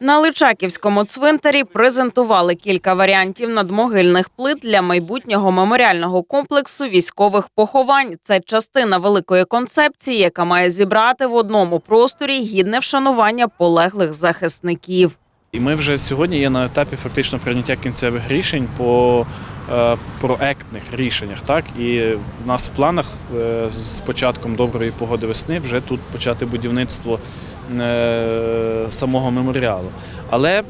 На Личаківському цвинтарі презентували кілька варіантів надмогильних плит для майбутнього меморіального комплексу військових поховань. Це частина великої концепції, яка має зібрати в одному просторі гідне вшанування полеглих захисників. І ми вже сьогодні є на етапі фактично прийняття кінцевих рішень по е, проектних рішеннях. Так і в нас в планах е, з початком доброї погоди весни вже тут почати будівництво самого меморіалу. Але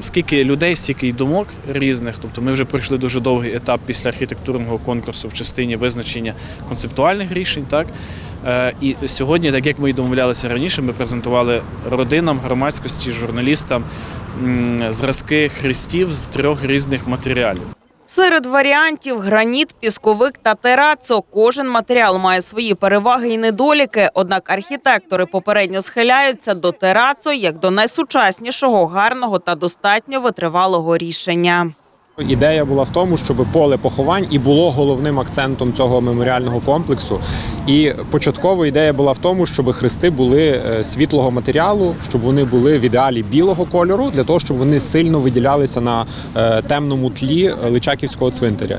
скільки людей, стільки й думок різних, тобто ми вже пройшли дуже довгий етап після архітектурного конкурсу в частині визначення концептуальних рішень. Так Е, І сьогодні, так як ми і домовлялися раніше, ми презентували родинам, громадськості, журналістам зразки хрестів з трьох різних матеріалів. Серед варіантів граніт, пісковик та терацо. Кожен матеріал має свої переваги і недоліки. Однак архітектори попередньо схиляються до терацо як до найсучаснішого, гарного та достатньо витривалого рішення. Ідея була в тому, щоб поле поховань і було головним акцентом цього меморіального комплексу. І початково ідея була в тому, щоб хрести були е, світлого матеріалу, щоб вони були в ідеалі білого кольору, для того, щоб вони сильно виділялися на е, темному тлі Личаківського цвинтаря.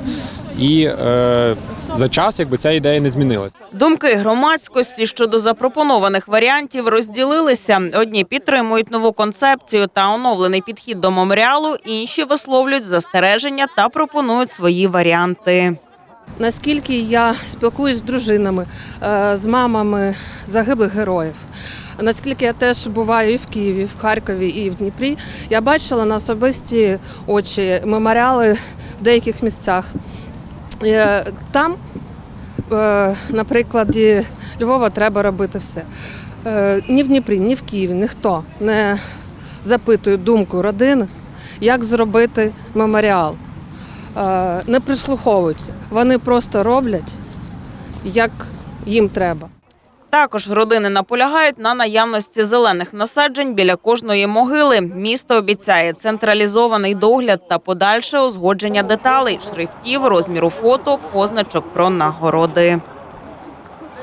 І е, за час, якби ця ідея не змінилася. Думки громадськості щодо запропонованих варіантів розділилися. Одні підтримують нову концепцію та оновлений підхід до меморіалу, інші висловлюють застереження та пропонують свої варіанти. Наскільки я спілкуюсь з дружинами, е, з мамами загиблих героїв, наскільки я теж буваю і в Києві, в Харкові, і в Дніпрі, я бачила на особисті очі меморіали в деяких місцях. Е, Там, наприклад, Львова, треба робити все. Е, Ні в Дніпрі, ні в Києві ніхто не запитує думку родини, як зробити меморіал е, не прислуховуються. Вони просто роблять, як їм треба. Також родини наполягають на наявності зелених насаджень біля кожної могили. Місто обіцяє централізований догляд та подальше узгодження деталей, шрифтів, розміру фото, позначок про нагороди.